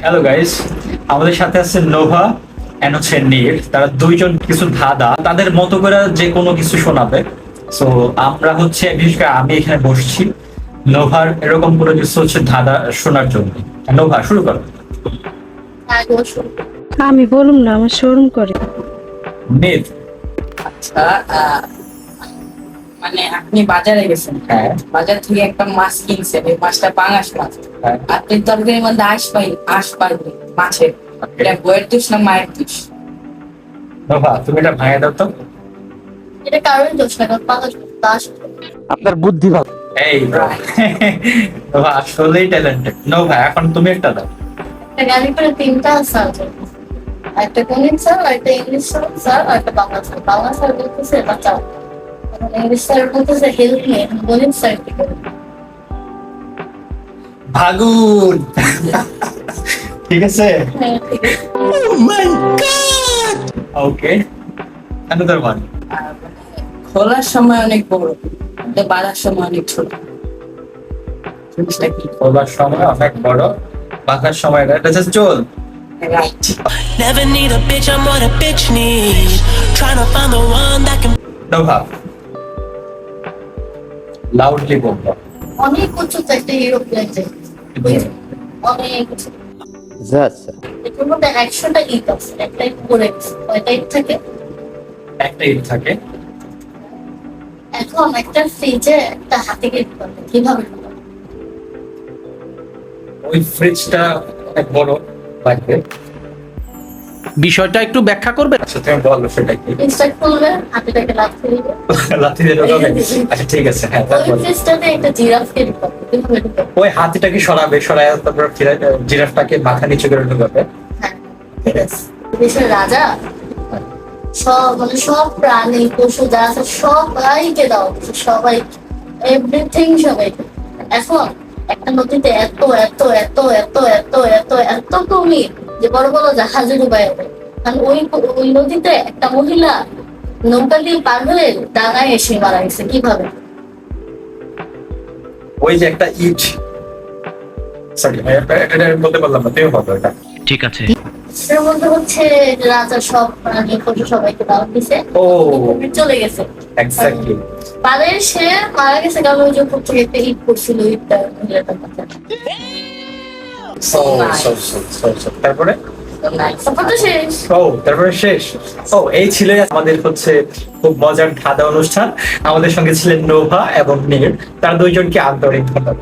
Hello guys আমাদের সাথে আছে নোভা এন্ড হচ্ছে নীর তারা দুইজন কিছু ধাঁধা। তাদের মতো করে যে কোনো কিছু শোনাবে। সো আমরা হচ্ছে বিশেষ করে আমি এখানে বসছি নোভার এরকম কোনো কিছু হচ্ছে ধাঁধা শোনার জন্য। নোভা শুরু করো। আমি বলুম না আমার শোরুম করে। নীর আচ্ছা আহ, মানে আপনি বাজারে গেছেন। হ্যাঁ। বাজার থেকে একটা মাছ কিনছেন এই মাছটা পাঙাশ মাছ। হ্যাঁ। আপনি তরকারির মধ্যে আঁশ পাই আঁশ পাইনি মাছের এটা বইয়ের দোষ না মায়ের দোষ তুমি এটা ভাঙে দাও তো। এটা কারোর দোষ না কারণ দাস আপনার বুদ্ধি ভালো। এই নোভা আসলেই ট্যালেন্টেড নোভা এখন তুমি একটা দাও। একটা গাড়ি করে তিনটা স্যার একটা গণিত স্যার একটা ইংলিশ স্যার একটা বাংলা স্যার। বাংলা স্যার বলতেছে বাচ্চা এখন স্যার বলতেছে হেল্প মি গণিত স্যার ভাগুন ঠিক আছে ওকে আর মানে খোলার সময় অনেক বড় কিন্তু বাড়ার সময় অনেক ছোট। জিনিসটা কি? খোলার সময় অনেক বড় বাঁকার সময় এটা জাস্ট চল। Never need a bitch, I'm what a bitch need. Tryna find the one that can. নোভা লাউডলি বলব অনেক উঁচুতে একটা ইউরোপ্লেন যায় অনেক আচ্ছা। এটার মধ্যে একশোটা ইট আছে। একটা ইট পড়ে কয়টা ইট থাকে? একটা ইট থাকে। এখন একটা ফ্রিজে একটা হাতিকে ঢুকাবে কীভাবে? ঢুকাবে ওই ফ্রিজটা অনেক বড় লাগবে। বিষয়টা একটু ব্যাখ্যা করবে আচ্ছা তুমি বলো সেটা কি খুলবে হাতিটাকে লাথি দিবে। লাথি দিয়ে ঢোকাবে আচ্ছা ঠিক আছে হ্যাঁ ওই তারপর একটা জিরাফকে ওই হাতিটাকে সরাবে? সরায় তারপর জিরা- জিরাফটাকে মাথা নিচু করে ঢোকাবে? হ্যাঁ। ঠিক আছে। দেশের রাজা সব মানে সব প্রাণী পশু যা আছে সবাইকে দেওয়া হচ্ছে সবাই এভরিথিং সবাই এখন একটা নদীতে এত এত এত এত এত বড় বড় জাহাজে ডুবাই কারণ ওই ওই নদীতে একটা মহিলা নৌকা দিয়ে পার হয়ে ডাঙায় এসে মারা গেছে কীভাবে? ওই যে একটা ইট। সরি এটা বলতে পারলাম না তুমি বলো এটা। ঠিক আছে। সেটার মধ্যে হচ্ছে রাজা সব সবাইকে দাওয়াত দিছে। ও চলে গেছে। এক্স্যাক্টলি পারে সে মারা গেছে কারণ ওই যে উপর থেকে একটা ইট পড়ছিল ইটটা মহিলাটার মাথায় সো তারপরে? ও তারপরে শেষ। ও এই ছিল আমাদের হচ্ছে খুব মজার ধাঁধা অনুষ্ঠান। আমাদের সঙ্গে ছিলেন নোভা এবং নীর তার দুইজনকে আন্তরিক ধন্যবাদ।